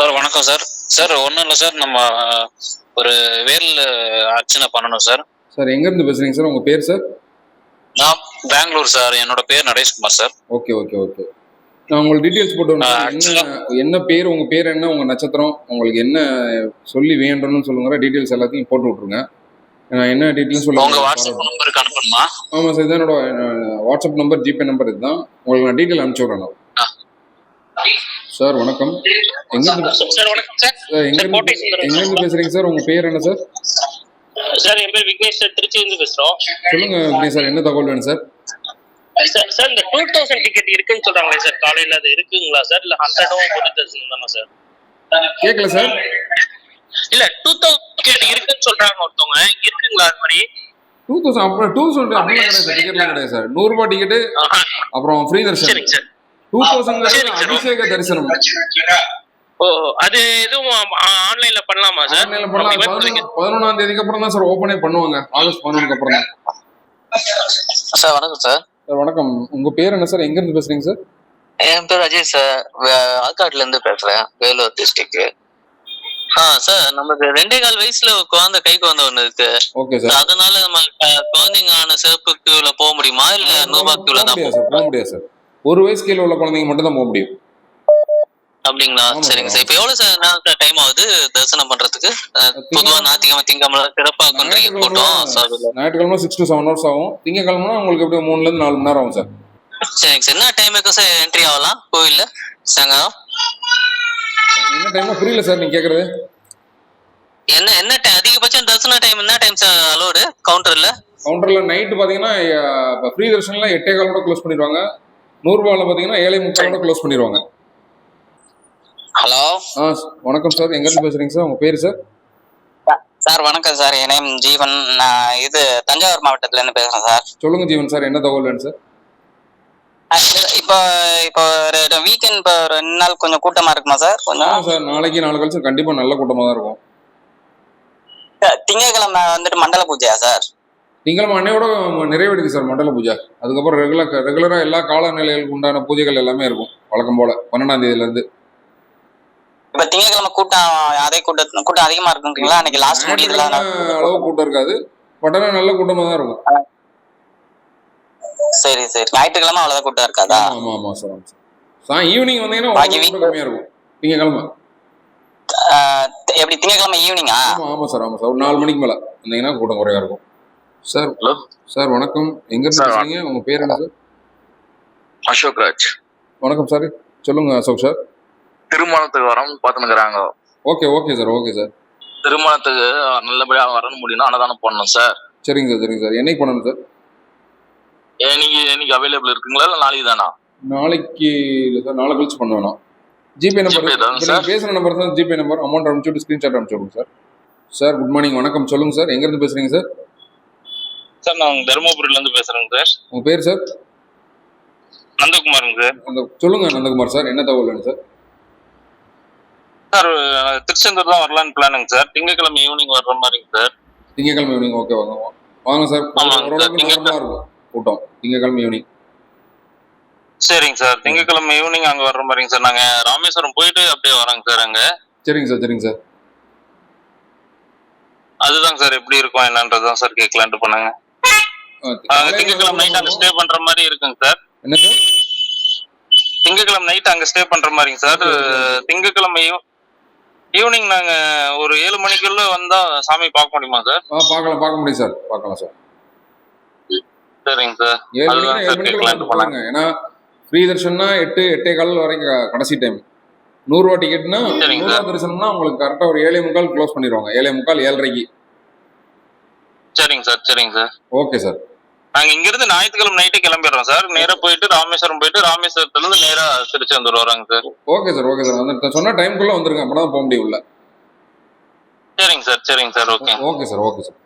Sir வணக்கம் sir. Sir ஒன்றும் இல்லை சார். நம்ம ஒரு வேல் அர்ச்சனை பண்ணணும் சார். சார் எங்கேருந்து பேசுகிறீங்க சார்? உங்கள் பேர் சார்? நான் பெங்களூர் சார். என்னோட பேர் Nateshkumar sir. Okay okay okay. நான் உங்களுக்கு டீட்டெயில்ஸ் போட்டு. என்ன என்ன பேர் உங்கள் பேர் என்ன உங்கள் நட்சத்திரம் உங்களுக்கு என்ன சொல்லி வேண்டும்னு சொல்லுங்கிற டீட்டெயில்ஸ் எல்லாத்தையும் போட்டு விட்ருங்க நான் என்ன டீட்டெயில்ஸ் உங்க சொல்லுங்க வாட்ஸ்அப் நம்பருக்கு அனுப்பணுமா? ஆமாம் சார் இதான் என்னோட அஹ், வாட்ஸ்அப் நம்பர் ஜிபே நம்பர் இதுதான். உங்களுக்கு நான் டீட்டெயில் அனுப்பிச்சி விட்றேன். சார் வணக்கம். எங்கேருந்து சார் வணக்கம் சார். உங்கள் பேர் என்ன சார்? சார் என் பேர் விக்னேஷ் சார். திருச்சியிலிருந்து பேசுறோம். சொல்லுங்கள் விக்னேஷ் சார் என்ன தகவல் வேணும் சார்? சார் சார் இந்த டூ தௌசண்ட் டிக்கெட் இருக்குன்னு சொல்றாங்களே சார். காலையில அது இருக்குங்களா சார்? இல்ல ஹண்ட்ரடும் பொது தரிசனம் தானே சார்? கேட்கல சார். இல்ல டூ தௌசண்ட் டிக்கெட் இருக்குன்னு சொல்றாங்க ஒருத்தவங்க. இருக்குங்களா அது மாதிரி? டூ தௌசண்ட் அப்புறம் டூ தௌசண்ட் அப்படிலாம் கிடையாது சார். டிக்கெட்லாம் கிடையாது சார். நூறுரூபா டிக்கெட்டு. அப்புறம் ஃப்ரீ தரிசனம் சரிங்க சார். Two thousand. அபிஷேக தரிசனம். ஓ அது எதுவும் ஆன்லைன்ல பண்ணலாமா சார்? ஆன்லைன்ல பண்ணலாம். தேதிக்கு அப்புறம் தான் சார் ஓப்பனே பண்ணுவாங்க. ஆகஸ்ட் பதினொன்றுக்கு அப்புறம் தான். சார் வணக்கம் சார். சார் வணக்கம். உங்க பேர் என்ன சார்? எங்க இருந்து பேசுறீங்க சார்? என் பேர் அஜய் சார். ஆற்காட்டுல இருந்து பேசுறேன் வேலூர் டிஸ்ட்ரிக்ட் ஆ சார் நமக்கு ரெண்டே கால் வயசுல குழந்தை கை குழந்தை ஒண்ணு இருக்கு. Okay sir. அதனால நம்ம அஹ், குழந்தைங்களான சிறப்பு கியூல போக முடியுமா? இல்ல நூபா கியூல தான் போக முடியாது சார். ஒரு வயசு கீழே உள்ள குழந்தைங்க மட்டும் தான் போக முடியும். அப்படிங்களா? சரிங்க. சார். இப்ப எவ்வளவு சார் டைம் ஆகுது தரிசனம் பண்றதுக்கு? பொதுவா ஞாயிற்றுக்கிழமை திங்கக்கிழமை சிறப்பா கொண்டீங்க கூட்டம் ஞாயிற்றுக்கிழமை சிக்ஸ் டு செவன் ஹவர்ஸ் ஆகும். திங்கக்கிழமை உங்களுக்கு எப்படியும் மூணுல இருந்து நாலு மணி நேரம் ஆகும் சார். சரிங்க சார். என்ன டைமுக்கு சார் என்ட்ரி ஆகலாம்? கோவில்ல? சாயங்காலம்? என்ன டைம் புரியல சார் நீங்க கேக்குறது. என்ன என்ன time- அதிகபட்சம் தரிசன டைம் என்ன டைம் சார் அலோடு கவுண்டர்ல கவுண்டர்ல நைட்டு பாத்தீங்கன்னா ஃப்ரீ தர்ஷன்ல எட்டே காலோட க்ளோஸ் பண்ணிடுவாங்க. நூறுரூவாவில் பாத்தீங்கன்னா ஏழை முக்காலோட க்ளோஸ் பண்ணிடுவாங்க ஹலோ ஆ வணக்கம் சார். எங்க இருந்து பேசுறீங்க சார்? உங்க பேர் சார்? சார் வணக்கம் சார். என் நேம் ஜீவன். நான் இது தஞ்சாவூர் மாவட்டத்துல இருந்து பேசுறேன் சார். சொல்லுங்க ஜீவன் சார் என்ன தகவல் வேணும் சார்? இப்போ இப்போ வீக்கெண்ட் இப்போ ரெண்டு நாள் கொஞ்சம் கூட்டமா இருக்குமா சார்? கொஞ்சம்? சார். நாளைக்கு நாளை கழிச்சு கண்டிப்பா நல்ல கூட்டமா தான் இருக்கும். திங்கட்கிழமை வந்துட்டு மண்டல பூஜையா சார்? திங்களும் அன்னையோட நிறைவடைது சார் மண்டல பூஜை. அதுக்கப்புறம் ரெகுலர் ரெகுலரா எல்லா காலநிலைகளுக்கு உண்டான பூஜைகள் எல்லாமே இருக்கும். வழக்கம் போல பன்னெண்டாம் தேதியில இருந்து இப்ப திங்கட்கிழமை கூட்டம் அதே கூட்டம் கூட்டம் அதிகமா இருக்குங்களா அன்னைக்கு லாஸ்ட் முடியுதுல அளவு கூட்டம் இருக்காது. பட் நல்ல கூட்டமா தான் இருக்கும். சரி சரி. ஞாயிற்றுக்கிழமை அவ்வளவுதான் கூட்டம் இருக்காதா? ஆமா ஆமா சார் சார். ஈவினிங் வந்தீங்கன்னா கம்மியா இருக்கும். திங்கக்கிழமை எப்படி திங்கட்கிழமை ஈவினிங்கா ஆமா ஆமா சார் ஆமா சார். ஒரு நாலு மணிக்கு மேல வந்தீங்கன்னா கூட்டம் குறையா இருக்கும். Sir hello. சார் வணக்கம். எங்க பேசுறீங்க? உங்க பேர் என்ன சார்? அசோக் ராஜ். வணக்கம் சார். சொல்லுங்க அசோக் சார். திருமணத்துக்கு வரோம் பார்த்துனுக்குறாங்க okay okay sir okay sir. திருமணத்துக்கு நல்லபடியா வரணும் முடியும்னா அன்னதானம் பண்ணணும் சார். சரிங்க சார் சரிங்க சார். என்னைக்கு பண்ணணும் சார்? இன்னைக்கு இன்னைக்கு அவைலபிள் இருக்குங்களா? இல்லை நாளைக்கு தானா? நாளைக்கு இல்லை சார். நாளை கழிச்சு பண்ண வேணாம். ஜிபே நம்பர் பேசுகிற நம்பர் தான் ஜிபே நம்பர். அமௌண்ட் அனுப்பிச்சுட்டு ஸ்க்ரீன்ஷாட் அனுப்பிச்சு சார். சார் குட் மார்னிங் வணக்கம். சொல்லுங்கள் சார். எங்கேருந்து பேசுகிறீங்க சார்? சார் நான் தருமபுரியில இருந்து பேசுறேங்க சார். உங்கள் பேர் சார்? நந்தகுமாருங்க சார். அந்த சொல்லுங்கள் நந்தகுமார் சார் என்ன தகவல் வேணும் சார்? சார் திருச்செந்தூர் தான் வரலான்னு பிளானுங்க சார். திங்கட்கிழமை ஈவினிங் வர்ற மாதிரிங்க சார். திங்கக்கிழமை ஈவினிங் ஓகே வாங்க வாங்க. சார் நார்மலாக இருக்கும். கூட்டம். திங்கக்கிழமை ஈவினிங் சரிங்க சார். திங்கட்கிழமை ஈவினிங் அங்க வர்ற மாதிரிங்க சார். நாங்க ராமேஸ்வரம் போயிட்டு அப்படியே வரோங்க சார் அங்க. சரிங்க சார் சரிங்க சார். அதுதாங்க சார் எப்படி இருக்கும் என்னன்றதுதான் சார் கேட்கலான்ட்டு பண்ணாங்க திங்கட்கிழமை நைட் அங்க ஸ்டே பண்ற மாதிரி இருக்குங்க சார். என்ன சார் திங்கட்கிழமை நைட் அங்க ஸ்டே பண்ற மாதிரிங்க சார். திங்கட்கிழமை ஈவ்- ஈவினிங் நாங்க ஒரு ஏழு மணிக்குள்ள வந்தா சாமி பார்க்க முடியுமா சார்? ஆ பார்க்கலாம் பார்க்க முடியும் சார். பார்க்கலாம் சார். சரிங்க சார். ஏழு மணிக்கு ஏழு மணிக்கு ஏன்னா ஃப்ரீ தர்ஷன்னா எட்டு எட்டே கால் வரைக்கும் கடைசி டைம் நூறுரூவா டிக்கெட்னா நூறுரூவா தரிசனம்னா உங்களுக்கு கரெக்டாக ஒரு ஏழே முக்கால் க்ளோஸ் பண்ணிடுவாங்க. ஏழே முக்கால் ஏழரைக்கு. சரிங்க சார் சரிங்க சார். ஓகே சார் நாங்க இங்க இருந்து ஞாயிற்றுக்கிழமை நைட்டு கிளம்பிடுறோம் சார். நேரா போயிட்டு ராமேஸ்வரம் போயிட்டு ராமேஸ்வரத்துல இருந்து நேரா திருச்செந்தூர் வராங்க sir. Okay sir okay sir அந்த சொன்ன டைம்குள்ளே வந்துருங்க அப்போ தான் போக முடியும் சரிங்க சார் சரிங்க sir. Okay. Okay sir okay sir